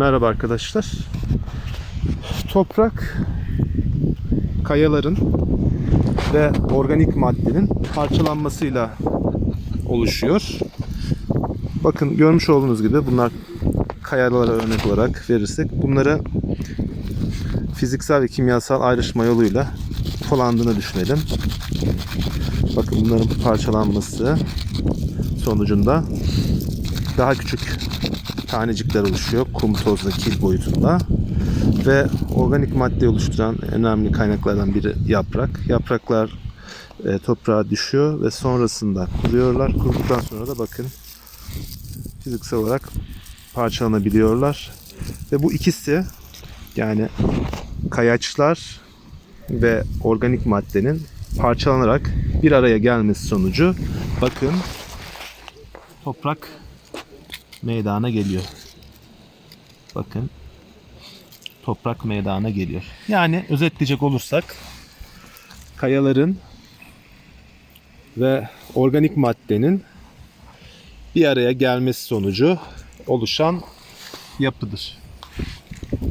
Merhaba arkadaşlar. Toprak kayaların ve organik maddenin parçalanmasıyla oluşuyor. Bakın görmüş olduğunuz gibi bunlar kayalara örnek olarak verirsek bunları fiziksel ve kimyasal ayrışma yoluyla polandığını düşünelim. Bakın bunların parçalanması sonucunda daha küçük tanecikler oluşuyor kum, toz ve kil boyutunda. Ve organik madde oluşturan önemli kaynaklardan biri yaprak. Yapraklar e, toprağa düşüyor ve sonrasında kuruyorlar. Kuruduktan sonra da bakın fiziksel olarak parçalanabiliyorlar. Ve bu ikisi yani kayaçlar ve organik maddenin parçalanarak bir araya gelmesi sonucu bakın toprak meydana geliyor. Bakın toprak meydana geliyor. Yani özetleyecek olursak kayaların ve organik maddenin bir araya gelmesi sonucu oluşan yapıdır.